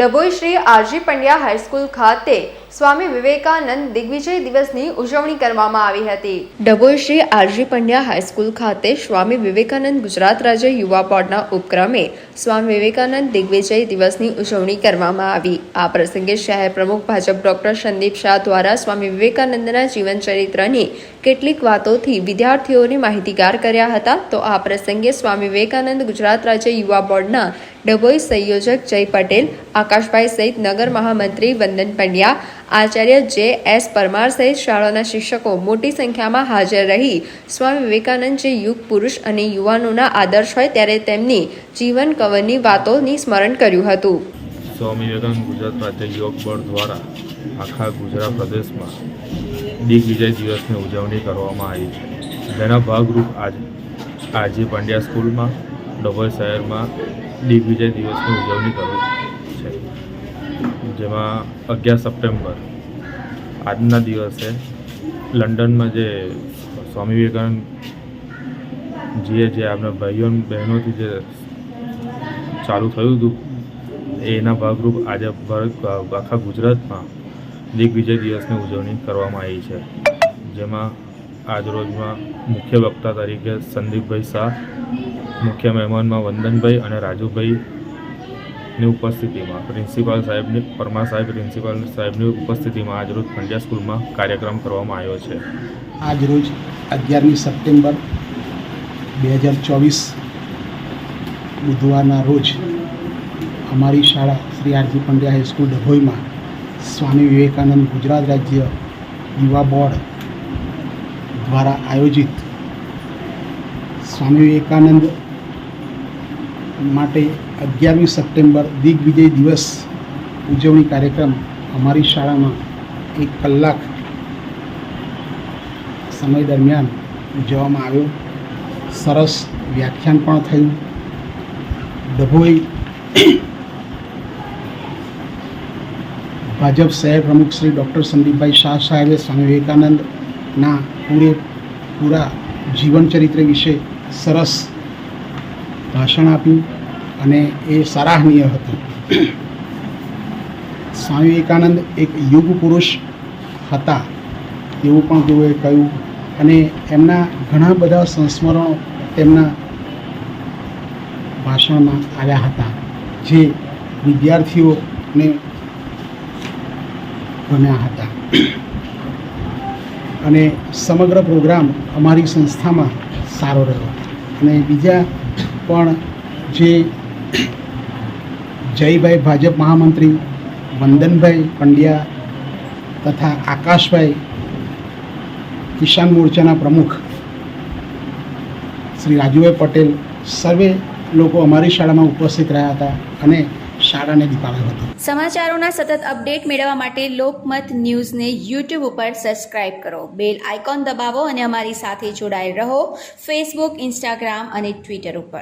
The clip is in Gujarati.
Dabhoi Shri R G Pandya high school ખાતે સ્વામી વિવેકાનંદ દિગ્વિજય દિવસની ઉજવણી કરવામાં આવી હતી. Dabhoi Shri R G Pandya high school ખાતે સ્વામી વિવેકાનંદ ગુજરાત રાજ્ય યુવા બોર્ડના ઉપક્રમે સ્વામી વિવેકાનંદ દિગ્વિજય દિવસની ઉજવણી કરવામાં આવી. આ પ્રસંગે શહેર પ્રમુખ ભાજપ ડોક્ટર સંદીપ શાહ દ્વારા સ્વામી વિવેકાનંદના જીવન ચરિત્રની કેટલીક વાતોથી વિદ્યાર્થીઓને માહિતીગાર કર્યા હતા. તો આ પ્રસંગે સ્વામી વિવેકાનંદ ગુજરાત રાજ્ય યુવા બોર્ડના ડભોઈ સંયોજક જય પટેલ, આકાશભાઈ સહિત નગર મહામંત્રી વંદન પંડ્યા, આચાર્ય જે એસ પરમાર સહિત શાળાના શિક્ષકો મોટી સંખ્યામાં હાજર રહી. સ્વામી વિવેકાનંદ જે યુગ પુરુષ અને યુવાનોના આદર્શ હોય ત્યારે તેમની જીવન કવનની વાતોની સ્મરણ કર્યું હતું. સ્વામી વિવેકાનંદ ગુજરાત રાજ્ય યોગ બોર્ડ દ્વારા આખા ગુજરાત પ્રદેશમાં દિગ્વિજય દિવસની ઉજવણી કરવામાં આવી છે. જેના ભાગરૂપ આજે આજે પંડ્યા સ્કૂલમાં, ડભોઈ શહેરમાં દિગ્વિજય દિવસની ઉજવણી કરું છે. જેમાં અગિયાર સપ્ટેમ્બર, આજના દિવસે લંડનમાં જે સ્વામી વિવેકાનંદ જીએ જે આપણા ભાઈઓ બહેનોથી જે ચાલુ થયું હતું, એના ભાગરૂપ આજે આખા ગુજરાતમાં દિગ્વિજય દિવસની ઉજવણી કરવામાં આવી છે. જેમાં આજરોજમાં મુખ્ય વક્તા તરીકે સંદીપભાઈ શાહ મુખ્ય મહેમાનમાં વંદનભાઈ અને રાજુભાઈની ઉપસ્થિતિમાં પ્રિન્સિપાલ સાહેબની, પરમાર સાહેબ, પ્રિન્સિપાલ સાહેબની ઉપસ્થિતિમાં આજરોજ પંડ્યા સ્કૂલમાં કાર્યક્રમ કરવામાં આવ્યો છે. આજ રોજ અગિયારમી સપ્ટેમ્બર બે હજાર ચોવીસ બુધવારના રોજ અમારી શાળા Shri R G Pandya high school ડભોઈમાં Swami Vivekananda Gujarat રાજ્ય યુવા બોર્ડ દ્વારા આયોજિત સ્વામી વિવેકાનંદ માટે અગિયારમી સપ્ટેમ્બર દિગ્વિજય દિવસ ઉજવણી કાર્યક્રમ અમારી શાળામાં એક કલાક સમય દરમિયાન ઉજવવામાં આવ્યો. સરસ વ્યાખ્યાન પણ થયું. ડભોઈ ભાજપ શહેર પ્રમુખ શ્રી ડૉક્ટર સંદીપભાઈ શાહ સાહેબે સ્વામી વિવેકાનંદના પૂરેપૂરા જીવનચરિત્ર વિશે સરસ ભાષણ આપ્યું અને એ સરાહનીય હતું. સ્વામી વિવેકાનંદ એક યુગ પુરુષ હતા એવું પણ તેઓએ કહ્યું અને એમના ઘણા બધા સંસ્મરણો તેમના ભાષણમાં આવ્યા હતા જે વિદ્યાર્થીઓને ગમ્યા હતા. અને સમગ્ર પ્રોગ્રામ અમારી સંસ્થામાં સારો રહ્યો. અને બીજા પણ જે જયભાઈ ભાજપ મહામંત્રી, વંદનભાઈ પંડ્યા તથા આકાશભાઈ કિસાન મોરચાના પ્રમુખ શ્રી રાજુભાઈ પટેલ સર્વે લોકો અમારી શાળામાં ઉપસ્થિત રહ્યા હતા અને શાળાને દીપાવ્યો હતો. સમાચારોના સતત અપડેટ મેળવવા માટે લોકમત ન્યૂઝને યુટ્યુબ ઉપર સબસ્ક્રાઇબ કરો. બેલ આઇકોન દબાવો અને અમારી સાથે જોડાયેલ રહો ફેસબુક, ઇન્સ્ટાગ્રામ અને ટ્વિટર ઉપર.